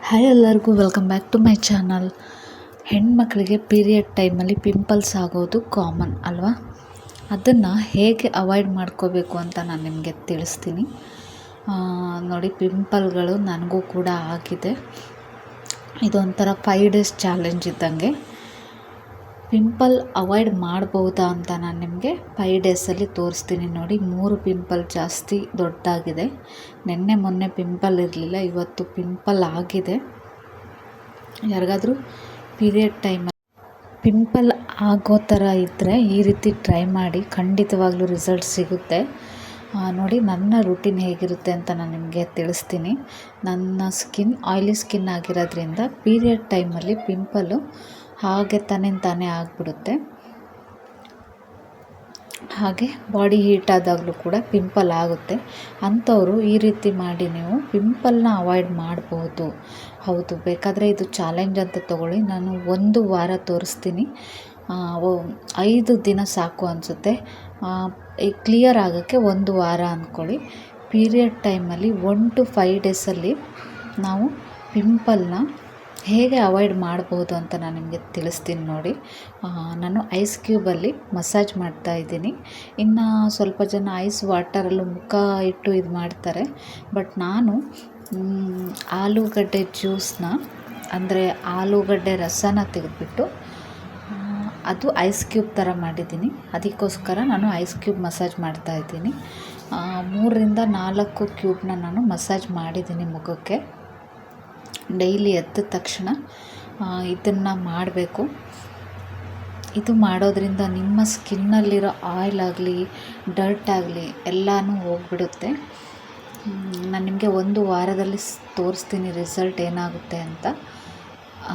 Hi ಎಲ್ಲರಿಗೂ welcome back to my channel ಹೆಣ್ಮಕ್ಳಿಗೆ period ಟೈಮಲ್ಲಿ ಪಿಂಪಲ್ಸ್ ಆಗೋದು ಕಾಮನ್ ಅಲ್ವಾ? ಅದನ್ನು ಹೇಗೆ ಅವಾಯ್ಡ್ ಮಾಡ್ಕೋಬೇಕು ಅಂತ ನಾನು ನಿಮಗೆ ತಿಳಿಸ್ತೀನಿ. ನೋಡಿ ಪಿಂಪಲ್ಗಳು ನನಗೂ ಕೂಡ ಆಗಿದೆ. ಇದೊಂಥರ ಫೈವ್ ಡೇಸ್ ಚಾಲೆಂಜ್ ಇದ್ದಂಗೆ. ಪಿಂಪಲ್ ಅವಾಯ್ಡ್ ಮಾಡ್ಬೋದಾ ಅಂತ ನಾನು ನಿಮಗೆ ಫೈವ್ ಡೇಸಲ್ಲಿ ತೋರಿಸ್ತೀನಿ ನೋಡಿ. ಮೂರು ಪಿಂಪಲ್ ಜಾಸ್ತಿ ದೊಡ್ಡದಾಗಿದೆ. ನಿನ್ನೆ, ಮೊನ್ನೆ ಪಿಂಪಲ್ ಇರಲಿಲ್ಲ, ಇವತ್ತು ಪಿಂಪಲ್ ಆಗಿದೆ. ಯಾರಿಗಾದರೂ ಪೀರಿಯಡ್ ಟೈಮ್ ಪಿಂಪಲ್ ಆಗೋ ಥರ ಇದ್ದರೆ ಈ ರೀತಿ ಟ್ರೈ ಮಾಡಿ. ಖಂಡಿತವಾಗ್ಲೂ ರಿಸಲ್ಟ್ ಸಿಗುತ್ತೆ. ನೋಡಿ ನನ್ನ ರುಟೀನ್ ಹೇಗಿರುತ್ತೆ ಅಂತ ನಾನು ನಿಮಗೆ ತಿಳಿಸ್ತೀನಿ. ನನ್ನ ಸ್ಕಿನ್ ಆಯ್ಲಿ ಸ್ಕಿನ್ ಆಗಿರೋದ್ರಿಂದ ಪೀರಿಯಡ್ ಟೈಮಲ್ಲಿ ಪಿಂಪಲು ಹಾಗೆ ತಾನೇ ತಾನೇ ಆಗಿಬಿಡುತ್ತೆ. ಹಾಗೆ ಬಾಡಿ ಹೀಟ್ ಆದಾಗಲೂ ಕೂಡ ಪಿಂಪಲ್ ಆಗುತ್ತೆ. ಅಂಥವರು ಈ ರೀತಿ ಮಾಡಿ ನೀವು ಪಿಂಪಲ್ನ ಅವಾಯ್ಡ್ ಮಾಡ್ಬೋದು. ಹೌದು, ಬೇಕಾದರೆ ಇದು ಚಾಲೆಂಜ್ ಅಂತ ತಗೊಳ್ಳಿ. ನಾನು ಒಂದು ವಾರ ತೋರಿಸ್ತೀನಿ. ಐದು ದಿನ ಸಾಕು ಅನಿಸುತ್ತೆ. ಕ್ಲಿಯರ್ ಆಗೋಕ್ಕೆ ಒಂದು ವಾರ ಅಂದ್ಕೊಳ್ಳಿ. ಪೀರಿಯಡ್ ಟೈಮಲ್ಲಿ ಒನ್ ಟು ಫೈವ್ ಡೇಸಲ್ಲಿ ನಾವು ಪಿಂಪಲ್ನ ಹೇಗೆ ಅವಾಯ್ಡ್ ಮಾಡ್ಬೋದು ಅಂತ ನಾನು ನಿಮಗೆ ತಿಳಿಸ್ತೀನಿ ನೋಡಿ. ನಾನು ಐಸ್ ಕ್ಯೂಬಲ್ಲಿ ಮಸಾಜ್ ಮಾಡ್ತಾ ಇದ್ದೀನಿ. ಇನ್ನು ಸ್ವಲ್ಪ ಜನ ಐಸ್ ವಾಟರಲ್ಲೂ ಮುಖ ಇಟ್ಟು ಇದು ಮಾಡ್ತಾರೆ. ಬಟ್ ನಾನು ಆಲೂಗಡ್ಡೆ ಜ್ಯೂಸನ್ನ ಅಂದರೆ ಆಲೂಗಡ್ಡೆ ರಸನ ತೆಗೆದುಬಿಟ್ಟು ಅದು ಐಸ್ ಕ್ಯೂಬ್ ಥರ ಮಾಡಿದ್ದೀನಿ. ಅದಕ್ಕೋಸ್ಕರ ನಾನು ಐಸ್ ಕ್ಯೂಬ್ ಮಸಾಜ್ ಮಾಡ್ತಾ ಇದ್ದೀನಿ. ಮೂರರಿಂದ ನಾಲ್ಕು ಕ್ಯೂಬ್ನ ನಾನು ಮಸಾಜ್ ಮಾಡಿದ್ದೀನಿ ಮುಖಕ್ಕೆ. ಡೈಲಿ ಎದ್ದ ತಕ್ಷಣ ಇದನ್ನು ಮಾಡಬೇಕು. ಇದು ಮಾಡೋದ್ರಿಂದ ನಿಮ್ಮ ಸ್ಕಿನ್ನಲ್ಲಿರೋ ಆಯಿಲ್ ಆಗಲಿ, ಡರ್ಟ್ ಆಗಲಿ ಎಲ್ಲನೂ ಹೋಗ್ಬಿಡುತ್ತೆ. ನಾನು ನಿಮಗೆ ಒಂದು ವಾರದಲ್ಲಿ ತೋರಿಸ್ತೀನಿ ರಿಸಲ್ಟ್ ಏನಾಗುತ್ತೆ ಅಂತ.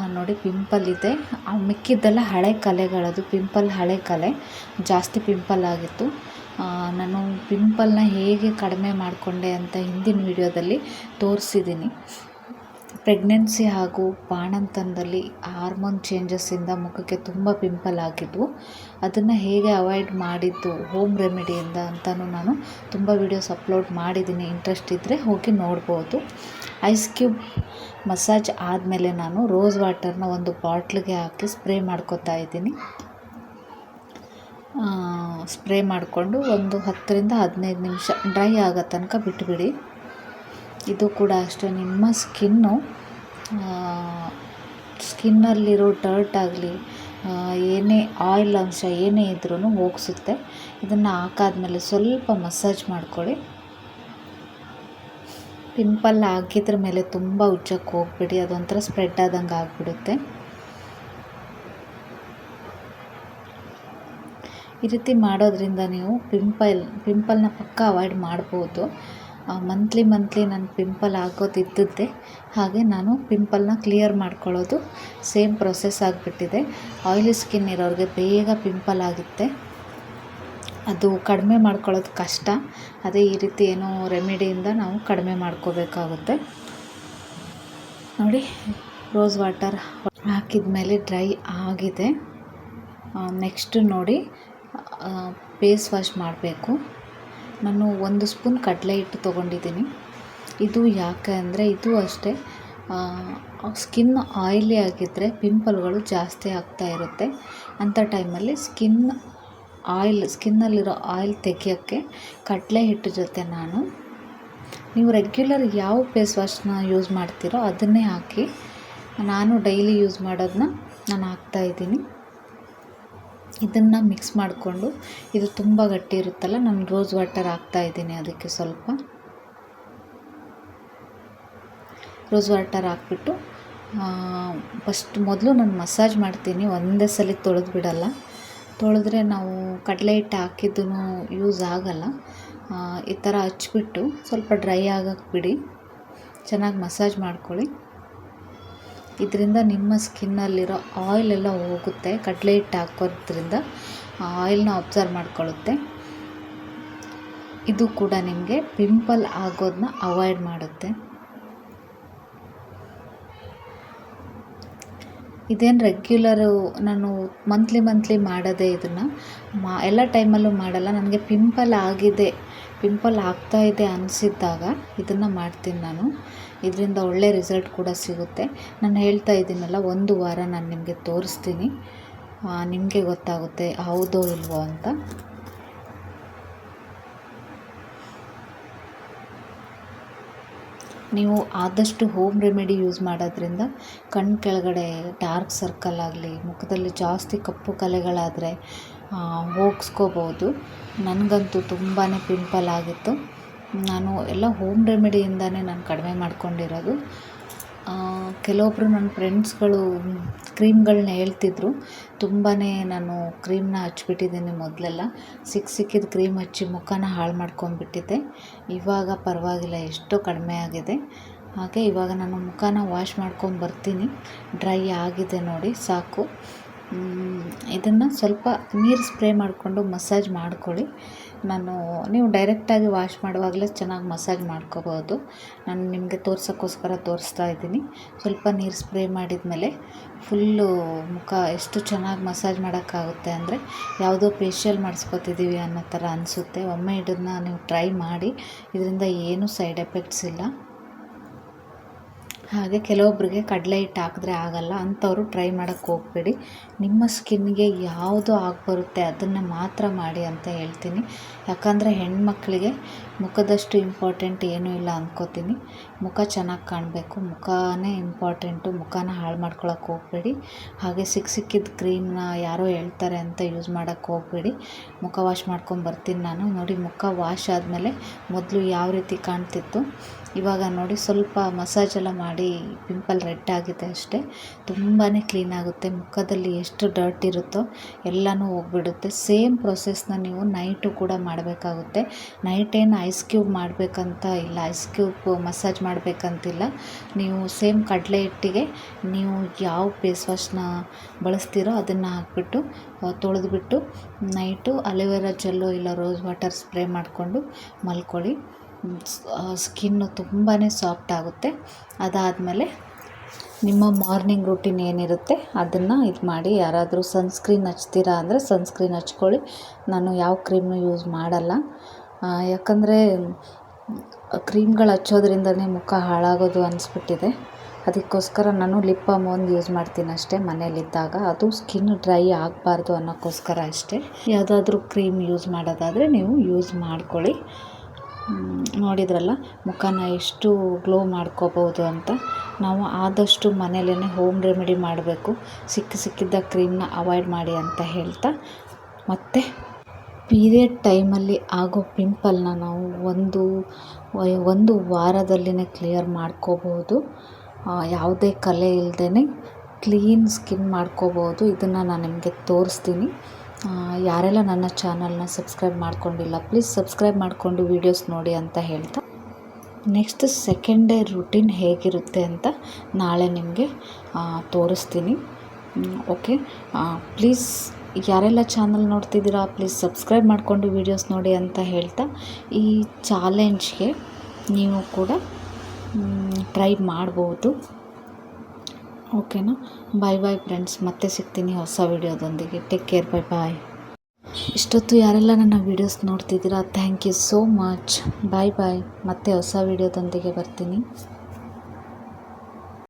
ನೋಡಿ ಪಿಂಪಲ್ ಇದೆ. ಆ, ಮಿಕ್ಕಿದ್ದೆಲ್ಲ ಹಳೆ ಕಲೆಗಳದು ಪಿಂಪಲ್ ಹಳೆ ಕಲೆ, ಜಾಸ್ತಿ ಪಿಂಪಲ್ ಆಗಿತ್ತು. ನಾನು ಪಿಂಪಲ್ನ ಹೇಗೆ ಕಡಿಮೆ ಮಾಡಿಕೊಂಡೆ ಅಂತ ಹಿಂದಿನ ವಿಡಿಯೋದಲ್ಲಿ ತೋರಿಸಿದ್ದೀನಿ. ಪ್ರೆಗ್ನೆನ್ಸಿ ಹಾಗೂ ಬಾಣಂತನದಲ್ಲಿ ಹಾರ್ಮೋನ್ ಚೇಂಜಸ್ಸಿಂದ ಮುಖಕ್ಕೆ ತುಂಬ ಪಿಂಪಲ್ ಆಗಿದ್ದು ಅದನ್ನು ಹೇಗೆ ಅವಾಯ್ಡ್ ಮಾಡಿದ್ದು ಹೋಮ್ ರೆಮಿಡಿಯಿಂದ ಅಂತಲೂ ನಾನು ತುಂಬ ವೀಡಿಯೋಸ್ ಅಪ್ಲೋಡ್ ಮಾಡಿದ್ದೀನಿ. ಇಂಟ್ರೆಸ್ಟ್ ಇದ್ದರೆ ಹೋಗಿ ನೋಡ್ಬೋದು. ಐಸ್ ಕ್ಯೂಬ್ ಮಸಾಜ್ ಆದಮೇಲೆ ನಾನು ರೋಸ್ ವಾಟರ್ನ ಒಂದು ಬಾಟ್ಲಿಗೆ ಹಾಕಿ ಸ್ಪ್ರೇ ಮಾಡ್ಕೊತಾ ಇದ್ದೀನಿ. ಸ್ಪ್ರೇ ಮಾಡಿಕೊಂಡು ಒಂದು ಹತ್ತರಿಂದ ಹದಿನೈದು ನಿಮಿಷ ಡ್ರೈ ಆಗೋ ತನಕ ಬಿಟ್ಬಿಡಿ. ಇದು ಕೂಡ ಅಷ್ಟೇ, ನಿಮ್ಮ ಸ್ಕಿನ್ನು ಸ್ಕಿನ್ನಲ್ಲಿರೋ ಟರ್ಟ್ ಆಗಲಿ ಏನೇ ಆಯಿಲ್ ಅಂಶ ಏನೇ ಇದ್ರೂ ಹೋಗಿಸುತ್ತೆ. ಇದನ್ನು ಹಾಕಾದ್ಮೇಲೆ ಸ್ವಲ್ಪ ಮಸಾಜ್ ಮಾಡ್ಕೊಳ್ಳಿ. ಪಿಂಪಲ್ ಹಾಕಿದ್ರ ಮೇಲೆ ತುಂಬ ಉಜ್ಜಕ್ಕೆ ಹೋಗ್ಬೇಡಿ, ಅದೊಂಥರ ಸ್ಪ್ರೆಡ್ ಆದಂಗೆ ಆಗಿಬಿಡುತ್ತೆ. ಈ ರೀತಿ ಮಾಡೋದ್ರಿಂದ ನೀವು ಪಿಂಪಲ್ ಪಿಂಪಲ್ನ ಪಕ್ಕ ಅವಾಯ್ಡ್ ಮಾಡ್ಬೋದು. ಮಂತ್ಲಿ ಮಂತ್ಲಿ ನನ್ನ ಪಿಂಪಲ್ ಆಗೋದಿದ್ದದ್ದೇ ಹಾಗೆ ನಾನು ಪಿಂಪಲ್ನ ಕ್ಲಿಯರ್ ಮಾಡ್ಕೊಳ್ಳೋದು. ಸೇಮ್ ಪ್ರೊಸೆಸ್ ಆಗಿಬಿಟ್ಟಿದೆ. ಆಯಿಲಿ ಸ್ಕಿನ್ ಇರೋರಿಗೆ ಬೇಗ ಪಿಂಪಲ್ ಆಗುತ್ತೆ. ಅದು ಕಡಿಮೆ ಮಾಡ್ಕೊಳ್ಳೋದು ಕಷ್ಟ. ಅದೇ ಈ ರೀತಿ ಏನೋ ರೆಮಿಡಿಯಿಂದ ನಾವು ಕಡಿಮೆ ಮಾಡ್ಕೋಬೇಕಾಗುತ್ತೆ. ನೋಡಿ ರೋಸ್ ವಾಟರ್ ಹಾಕಿದ ಮೇಲೆ ಡ್ರೈ ಆಗಿದೆ ನೆಕ್ಸ್ಟ್ ನೋಡಿ ಫೇಸ್ ವಾಶ್ ಮಾಡಬೇಕು. ನಾನು ಒಂದು ಸ್ಪೂನ್ ಕಡಲೆ ಹಿಟ್ಟು ತೊಗೊಂಡಿದ್ದೀನಿ. ಇದು ಯಾಕೆ ಅಂದರೆ ಇದು ಅಷ್ಟೇ ಸ್ಕಿನ್ ಆಯಿಲಿ ಆಗಿದ್ದರೆ ಪಿಂಪಲ್ಗಳು ಜಾಸ್ತಿ ಆಗ್ತಾ ಇರುತ್ತೆ. ಅಂಥ ಟೈಮಲ್ಲಿ ಸ್ಕಿನ್ ಆಯಿಲ್, ಸ್ಕಿನ್ನಲ್ಲಿರೋ ಆಯಿಲ್ ತೆಗಿಯೋಕ್ಕೆ ಕಡಲೆ ಹಿಟ್ಟು ಜೊತೆ ನಾನು, ನೀವು ರೆಗ್ಯುಲರ್ ಯಾವ ಫೇಸ್ ವಾಶ್ನ ಯೂಸ್ ಮಾಡ್ತೀರೋ ಅದನ್ನೇ ಹಾಕಿ, ನಾನು ಡೈಲಿ ಯೂಸ್ ಮಾಡೋದನ್ನ ನಾನು ಹಾಕ್ತಾಯಿದ್ದೀನಿ ಇದನ್ನು ಮಿಕ್ಸ್ ಮಾಡಿಕೊಂಡು ಇದು ತುಂಬ ಗಟ್ಟಿ ಇರುತ್ತಲ್ಲ, ನಾನು ರೋಸ್ ವಾಟರ್ ಹಾಕ್ತಾ ಇದ್ದೀನಿ ಅದಕ್ಕೆ ಸ್ವಲ್ಪ. ರೋಸ್ ವಾಟರ್ ಹಾಕ್ಬಿಟ್ಟು ಫಸ್ಟ್ ಮೊದಲು ನಾನು ಮಸಾಜ್ ಮಾಡ್ತೀನಿ, ಒಂದೇ ಸಲ ತೊಳೆದು ಬಿಡಲ್ಲ. ತೊಳೆದ್ರೆ ನಾವು ಕಡಲೆ ಹಿಟ್ಟು ಹಾಕಿದ್ದು ಯೂಸ್ ಆಗಲ್ಲ. ಈ ಥರ ಹಚ್ಬಿಟ್ಟು ಸ್ವಲ್ಪ ಡ್ರೈ ಆಗಕ್ಕೆ ಬಿಡಿ. ಚೆನ್ನಾಗಿ ಮಸಾಜ್ ಮಾಡ್ಕೊಳ್ಳಿ. ಇದರಿಂದ ನಿಮ್ಮ ಸ್ಕಿನ್ನಲ್ಲಿರೋ ಆಯಿಲ್ ಎಲ್ಲ ಹೋಗುತ್ತೆ. ಕಡಲೆ ಹಿಟ್ಟು ಹಾಕೋದ್ರಿಂದ ಆ ಆಯಿಲ್ನ ಅಬ್ಸರ್ವ್ ಮಾಡ್ಕೊಳ್ಳುತ್ತೆ. ಇದು ಕೂಡ ನಿಮಗೆ ಪಿಂಪಲ್ ಆಗೋದನ್ನ ಅವಾಯ್ಡ್ ಮಾಡುತ್ತೆ. ಇದೇನು ರೆಗ್ಯುಲರು ನಾನು ಮಂತ್ಲಿ ಮಂತ್ಲಿ ಮಾಡೋದೇ ಇದನ್ನು. ಮಾ ಎಲ್ಲ ಟೈಮಲ್ಲೂ ಮಾಡಲ್ಲ. ನನಗೆ ಪಿಂಪಲ್ ಆಗಿದೆ ಪಿಂಪಲ್ ಆಗ್ತಾ ಇದೆ ಅನಿಸಿದ್ದಾಗ ಇದನ್ನು ಮಾಡ್ತೀನಿ ನಾನು. ಇದರಿಂದ ಒಳ್ಳೆ ರಿಸಲ್ಟ್ ಕೂಡ ಸಿಗುತ್ತೆ. ನಾನು ಹೇಳ್ತಾ ಇದ್ದೀನಲ್ಲ, ಒಂದು ವಾರ ನಾನು ನಿಮಗೆ ತೋರಿಸ್ತೀನಿ. ನಿಮಗೆ ಗೊತ್ತಾಗುತ್ತೆ ಹೌದೋ ಇಲ್ವೋ ಅಂತ. ನೀವು ಆದಷ್ಟು ಹೋಮ್ ರೆಮಿಡಿ ಯೂಸ್ ಮಾಡೋದ್ರಿಂದ ಕಣ್ಣು ಕೆಳಗಡೆ ಡಾರ್ಕ್ ಸರ್ಕಲ್ ಆಗಲಿ, ಮುಖದಲ್ಲಿ ಜಾಸ್ತಿ ಕಪ್ಪು ಕಲೆಗಳಾದರೆ ಹೋಗ್ಸ್ಕೋಬೋದು. ನನಗಂತೂ ತುಂಬಾ ಪಿಂಪಲ್ ಆಗಿತ್ತು ನಾನು ಎಲ್ಲ ಹೋಮ್ ರೆಮಿಡಿಯಿಂದನೇ ನಾನು ಕಡಿಮೆ ಮಾಡ್ಕೊಂಡಿರೋದು. ಕೆಲವೊಬ್ಬರು ನನ್ನ ಫ್ರೆಂಡ್ಸ್ಗಳು ಕ್ರೀಮ್ಗಳನ್ನ ಹೇಳ್ತಿದ್ರು. ತುಂಬಾ ನಾನು ಕ್ರೀಮ್ನ ಹಚ್ಬಿಟ್ಟಿದ್ದೀನಿ ಮೊದಲೆಲ್ಲ. ಸಿಕ್ಕ ಸಿಕ್ಕಿದ ಕ್ರೀಮ್ ಹಚ್ಚಿ ಮುಖನ ಹಾಳು ಮಾಡ್ಕೊಂಡ್ಬಿಟ್ಟಿದ್ದೆ. ಇವಾಗ ಪರವಾಗಿಲ್ಲ, ಎಷ್ಟೋ ಕಡಿಮೆ ಆಗಿದೆ. ಹಾಗೆ ಇವಾಗ ನಾನು ಮುಖನ ವಾಶ್ ಮಾಡ್ಕೊಂಡು ಬರ್ತೀನಿ. ಡ್ರೈ ಆಗಿದೆ ನೋಡಿ, ಸಾಕು. ಇದನ್ನು ಸ್ವಲ್ಪ ನೀರು ಸ್ಪ್ರೇ ಮಾಡಿಕೊಂಡು ಮಸಾಜ್ ಮಾಡ್ಕೊಳ್ಳಿ. ನಾನು, ನೀವು ಡೈರೆಕ್ಟಾಗಿ ವಾಶ್ ಮಾಡುವಾಗಲೇ ಚೆನ್ನಾಗಿ ಮಸಾಜ್ ಮಾಡ್ಕೋಬೋದು ನಾನು ನಿಮಗೆ ತೋರ್ಸೋಕ್ಕೋಸ್ಕರ ತೋರಿಸ್ತಾ ಇದ್ದೀನಿ. ಸ್ವಲ್ಪ ನೀರು ಸ್ಪ್ರೇ ಮಾಡಿದ ಮೇಲೆ ಫುಲ್ಲು ಮುಖ ಎಷ್ಟು ಚೆನ್ನಾಗಿ ಮಸಾಜ್ ಮಾಡೋಕ್ಕಾಗುತ್ತೆ ಅಂದರೆ ಯಾವುದೋ ಫೇಶಿಯಲ್ ಮಾಡಿಸ್ಕೊತಿದ್ದೀವಿ ಅನ್ನೋ ಥರ ಅನಿಸುತ್ತೆ. ಒಮ್ಮೆ ಇದನ್ನು ನೀವು ಟ್ರೈ ಮಾಡಿ, ಇದರಿಂದ ಏನೂ ಸೈಡ್ ಎಫೆಕ್ಟ್ಸ್ ಇಲ್ಲ. ಹಾಗೆ ಕೆಲವೊಬ್ಬರಿಗೆ ಕಡಲೆ ಹಿಟ್ಟು ಹಾಕಿದ್ರೆ ಆಗಲ್ಲ ಅಂಥವರು ಟ್ರೈ ಮಾಡೋಕ್ಕೆ ಹೋಗಬೇಡಿ. ನಿಮ್ಮ ಸ್ಕಿನ್ಗೆ ಯಾವುದು ಆಗಿ ಬರುತ್ತೆ ಅದನ್ನು ಮಾತ್ರ ಮಾಡಿ ಅಂತ ಹೇಳ್ತೀನಿ. ಯಾಕಂದರೆ ಹೆಣ್ಮಕ್ಳಿಗೆ ಮುಖದಷ್ಟು ಇಂಪಾರ್ಟೆಂಟ್ ಏನೂ ಇಲ್ಲ ಅಂದ್ಕೋತೀನಿ ಮುಖ ಚೆನ್ನಾಗಿ ಕಾಣಬೇಕು. ಮುಖನೇ ಇಂಪಾರ್ಟೆಂಟು. ಮುಖನ ಹಾಳು ಮಾಡ್ಕೊಳಕ್ಕೆ ಹೋಗಬೇಡಿ. ಹಾಗೆ ಸಿಕ್ಕ ಸಿಕ್ಕಿದ ಕ್ರೀಮ್ನ ಯಾರೋ ಹೇಳ್ತಾರೆ ಅಂತ ಯೂಸ್ ಮಾಡೋಕ್ಕೆ ಹೋಗಬೇಡಿ. ಮುಖ ವಾಶ್ ಮಾಡ್ಕೊಂಡು ಬರ್ತೀನಿ ನಾನು. ನೋಡಿ, ಮುಖ ವಾಶ್ ಆದಮೇಲೆ ಮೊದಲು ಯಾವ ರೀತಿ ಕಾಣ್ತಿತ್ತು? ಇವಾಗ ನೋಡಿ, ಸ್ವಲ್ಪ ಮಸಾಜ್ ಎಲ್ಲ ಮಾಡಿ ಪಿಂಪಲ್ ರೆಡ್ ಆಗಿದೆ ಅಷ್ಟೇ. ತುಂಬಾ ಕ್ಲೀನ್ ಆಗುತ್ತೆ. ಮುಖದಲ್ಲಿ ಎಷ್ಟು ಡರ್ಟ್ ಇರುತ್ತೋ ಎಲ್ಲನೂ ಹೋಗ್ಬಿಡುತ್ತೆ. ಸೇಮ್ ಪ್ರೊಸೆಸ್ನ ನೀವು ನೈಟು ಕೂಡ ಮಾಡಬೇಕಾಗುತ್ತೆ. ನೈಟ್ ಏನು ಐಸ್ ಕ್ಯೂಬ್ ಮಾಡಬೇಕಂತ ಇಲ್ಲ. ಐಸ್ ಕ್ಯೂಬ್ ಮಸಾಜ್ ಮಾಡಬೇಕಂತಿಲ್ಲ. ನೀವು ಸೇಮ್ ಕಡಲೆ ಹಿಟ್ಟಿಗೆ ನೀವು ಯಾವ ಫೇಸ್ ವಾಶ್ನ ಬಳಸ್ತೀರೋ ಅದನ್ನು ಹಾಕ್ಬಿಟ್ಟು ತೊಳೆದ್ಬಿಟ್ಟು, ನೈಟು ಅಲೋವೆರಾ ಜೆಲ್ಲು ಇಲ್ಲ ರೋಸ್ ವಾಟರ್ ಸ್ಪ್ರೇ ಮಾಡಿಕೊಂಡು ಮಲ್ಕೊಳ್ಳಿ. ಸ್ಕಿನ್ನು ತುಂಬಾ ಸಾಫ್ಟ್ ಆಗುತ್ತೆ. ಅದಾದಮೇಲೆ ನಿಮ್ಮ ಮಾರ್ನಿಂಗ್ ರೂಟೀನ್ ಏನಿರುತ್ತೆ ಅದನ್ನು ಇದು ಮಾಡಿ. ಯಾರಾದರೂ ಸನ್ಸ್ಕ್ರೀನ್ ಹಚ್ತೀರಾ ಅಂದರೆ ಸನ್ಸ್ಕ್ರೀನ್ ಹಚ್ಕೊಳ್ಳಿ. ನಾನು ಯಾವ ಕ್ರೀಮ್ನು ಯೂಸ್ ಮಾಡಲ್ಲ. ಯಾಕಂದರೆ ಕ್ರೀಮ್ಗಳು ಹಚ್ಚೋದ್ರಿಂದನೇ ಮುಖ ಹಾಳಾಗೋದು ಅನಿಸ್ಬಿಟ್ಟಿದೆ. ಅದಕ್ಕೋಸ್ಕರ ನಾನು ಲಿಪ್ ಬಾಮ್ ಒಂದು ಯೂಸ್ ಮಾಡ್ತೀನಿ ಅಷ್ಟೇ ಮನೇಲಿದ್ದಾಗ ಅದು ಸ್ಕಿನ್ ಡ್ರೈ ಆಗಬಾರ್ದು ಅನ್ನೋಕ್ಕೋಸ್ಕರ ಅಷ್ಟೇ. ಯಾವುದಾದ್ರೂ ಕ್ರೀಮ್ ಯೂಸ್ ಮಾಡೋದಾದರೆ ನೀವು ಯೂಸ್ ಮಾಡ್ಕೊಳ್ಳಿ. ನೋಡಿದ್ರಲ್ಲ, ಮುಖನ ಎಷ್ಟು ಗ್ಲೋ ಮಾಡ್ಕೋಬೋದು ಅಂತ. ನಾವು ಆದಷ್ಟು ಮನೇಲೇ ಹೋಮ್ ರೆಮಿಡಿ ಮಾಡಬೇಕು. ಸಿಕ್ಕ ಸಿಕ್ಕಿದ್ದ ಕ್ರೀಮ್ನ ಅವಾಯ್ಡ್ ಮಾಡಿ ಅಂತ ಹೇಳ್ತಾ, ಮತ್ತು ಪೀರಿಯಡ್ ಟೈಮಲ್ಲಿ ಆಗೋ ಪಿಂಪಲ್ನ ನಾವು ಒಂದು ಒಂದು ವಾರದಲ್ಲಿನೇ ಕ್ಲಿಯರ್ ಮಾಡ್ಕೋಬೋದು. ಯಾವುದೇ ಕಲೆ ಇಲ್ಲದೇ ಕ್ಲೀನ್ ಸ್ಕಿನ್ ಮಾಡ್ಕೋಬೋದು. ಇದನ್ನು ನಾನು ನಿಮಗೆ ತೋರಿಸ್ತೀನಿ. ಯಾರೆಲ್ಲ ನನ್ನ ಚಾನಲ್ನ ಸಬ್ಸ್ಕ್ರೈಬ್ ಮಾಡ್ಕೊಂಡಿಲ್ಲ, ಪ್ಲೀಸ್ ಸಬ್ಸ್ಕ್ರೈಬ್ ಮಾಡಿಕೊಂಡು ವೀಡಿಯೋಸ್ ನೋಡಿ ಅಂತ ಹೇಳ್ತಾ. ನೆಕ್ಸ್ಟ್ ಸೆಕೆಂಡ್ ಡೇ ರುಟೀನ್ ಹೇಗಿರುತ್ತೆ ಅಂತ ನಾಳೆ ನಿಮಗೆ ತೋರಿಸ್ತೀನಿ. ಓಕೆ? ಪ್ಲೀಸ್ ಯಾರೆಲ್ಲ ಚಾನಲ್ ನೋಡ್ತಿದ್ದೀರಾ ಪ್ಲೀಸ್ ಸಬ್ಸ್ಕ್ರೈಬ್ ಮಾಡಿಕೊಂಡು ವೀಡಿಯೋಸ್ ನೋಡಿ ಅಂತ ಹೇಳ್ತಾ ಈ ಚಾಲೆಂಜ್ಗೆ ನೀವು ಕೂಡ ಟ್ರೈ ಮಾಡ್ಬೋದು. ಓಕೆನಾ ಬಾಯ್ ಬಾಯ್ ಫ್ರೆಂಡ್ಸ್ ಮತ್ತೆ ಸಿಗ್ತೀನಿ ಹೊಸ ವಿಡಿಯೋದೊಂದಿಗೆ ಟೇಕ್ ಕೇರ್ ಬೈ ಬಾಯ್ ಇಷ್ಟೊತ್ತು ಯಾರೆಲ್ಲ ನನ್ನ ವೀಡಿಯೋಸ್ ನೋಡ್ತಿದ್ದೀರಾ thank you so much bye bye ಮತ್ತೆ ಹೊಸ ವಿಡಿಯೋದೊಂದಿಗೆ ಬರ್ತೀನಿ.